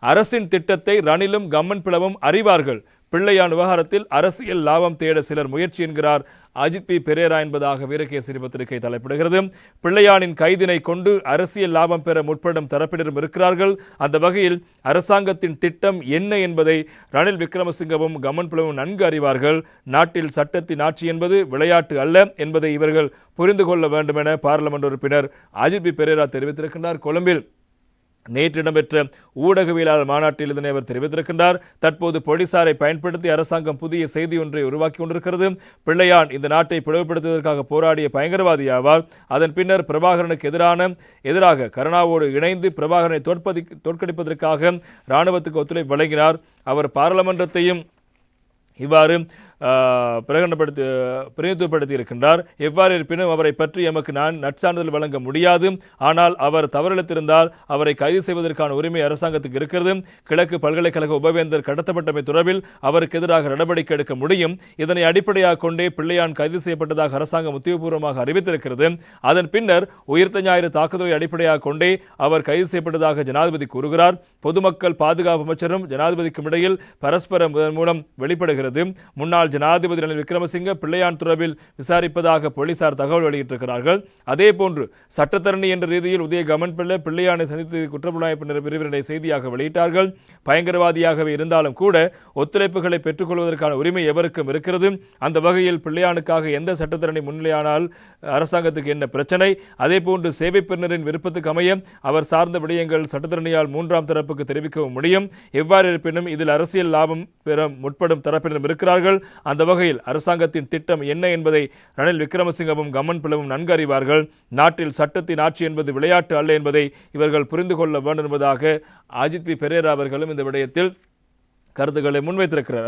அரசின் திட்டத்தை ரணிலும் கம்மன் பிளவும் அறிவார்கள். பிள்ளையான் விவகாரத்தில் அரசியல் லாபம் தேட சிலர் முயற்சி என்கிறார். அஜித் பி. பெரேரா என்பதாக வீரகேசரி பத்திரிகை தலைப்பிடுகிறது. பிள்ளையானின் கைதினை கொண்டு அரசியல் லாபம் பெற முற்படும் தரப்பினரும் இருக்கிறார்கள். அந்த வகையில் அரசாங்கத்தின் திட்டம் என்ன என்பதை ரணில் விக்ரமசிங்கவும் கமன் பிளவும் நன்கு அறிவார்கள். நாட்டில் சட்டத்தின் ஆட்சி என்பது விளையாட்டு அல்ல என்பதை இவர்கள் புரிந்து கொள்ள வேண்டும் என பாராளுமன்ற உறுப்பினர் அஜித் பி. பெரேரா தெரிவித்திருக்கின்றார். கொழும்பில் நேற்று இடம்பெற்ற ஊடகவியலாளர் மாநாட்டில் இதனை அவர் தெரிவித்திருக்கின்றார். தற்போது போலீசாரை பயன்படுத்தி அரசாங்கம் புதிய செய்தி ஒன்றை உருவாக்கி கொண்டிருக்கிறது. பிள்ளையான் இந்த நாட்டை பிளவுபடுத்துவதற்காக போராடிய பயங்கரவாதி ஆவார். அதன் பின்னர் பிரபாகரனுக்கு எதிரான எதிராக கருணாவோடு இணைந்து பிரபாகரனை தோற்பதி தோற்கடிப்பதற்காக இராணுவத்துக்கு ஒத்துழைப்பு வழங்கினார். அவர் பாராளுமன்றத்தையும் இவ்வாறு பிரகடனப்படுத்தி பிரதிநிதித்துவப்படுத்தி இருக்கின்றார் எவ்வாறு இருப்பினும் அவரை பற்றி எமக்கு நான் நற்சான்றிதழ் வழங்க முடியாது. ஆனால் அவர் தவறிழத்திருந்தால் அவரை கைது செய்வதற்கான உரிமை அரசாங்கத்துக்கு இருக்கிறது. கிழக்கு பல்கலைக்கழக உபவேந்தர் கடத்தப்பட்டமை தொடர்பில் அவருக்கு எதிராக நடவடிக்கை எடுக்க முடியும். இதனை அடிப்படையாக கொண்டே பிள்ளையான் கைது செய்யப்பட்டதாக அரசாங்கம் உத்தியோகபூர்வமாக அறிவித்திருக்கிறது. அதன் பின்னர் உயிர்த்த ஞாயிறு தாக்குதலை அடிப்படையாக கொண்டே அவர் கைது செய்யப்பட்டதாக ஜனாதிபதி கூறுகிறார். பொதுமக்கள் பாதுகாப்பு அமைச்சரும் ஜனாதிபதிக்கும் இடையில் பரஸ்பரம் மூலம் வெளிப்படுகிறது. முன்னாள் ஜனாதிபதி ரணில் விக்ரமசிங்க பிள்ளையான் துறவில் விசாரிப்பதாக போலீசார் தகவல் வெளியிட்டிருக்கிறார்கள். அதே போன்று சட்டத்தரணி என்ற ரீதியில் உதய கமன் பிள்ளை பிள்ளையானை சந்தித்து குற்றப்புலனாய்வு பிரிவினை செய்தியாக வெளியிட்டார்கள். பயங்கரவாதியாகவே இருந்தாலும் கூட ஒத்துழைப்புகளை பெற்றுக்கொள்வதற்கான உரிமை எவருக்கும் இருக்கிறது. அந்த வகையில் பிள்ளையானுக்காக எந்த சட்டத்தரணி முன்னிலையானால் அரசாங்கத்துக்கு என்ன பிரச்சனை? அதே போன்று சேவை பெறுநரின் விருப்பத்துக்கு அமைய அவர் சார்ந்த விடயங்கள் சட்டத்தரணியால் மூன்றாம் தரப்புக்கு தெரிவிக்கவும் முடியும். எவ்வாறு இருப்பினும் இதில் அரசியல் லாபம் பெற முற்படும் தரப்பினரும் இருக்கிறார்கள். அந்த வகையில் அரசாங்கத்தின் திட்டம் என்ன என்பதை ரணில் விக்ரமசிங்கவும் கமன் பிளவும் நன்கு அறிவார்கள். நாட்டில் சட்டத்தின் ஆட்சி என்பது விளையாட்டு அல்ல என்பதை இவர்கள் புரிந்து கொள்ள வேண்டும் என்பதாக அஜித் பி. பெரேரா அவர்களும் இந்த விடயத்தில் கருத்துக்களை முன்வைத்திருக்கிறார்.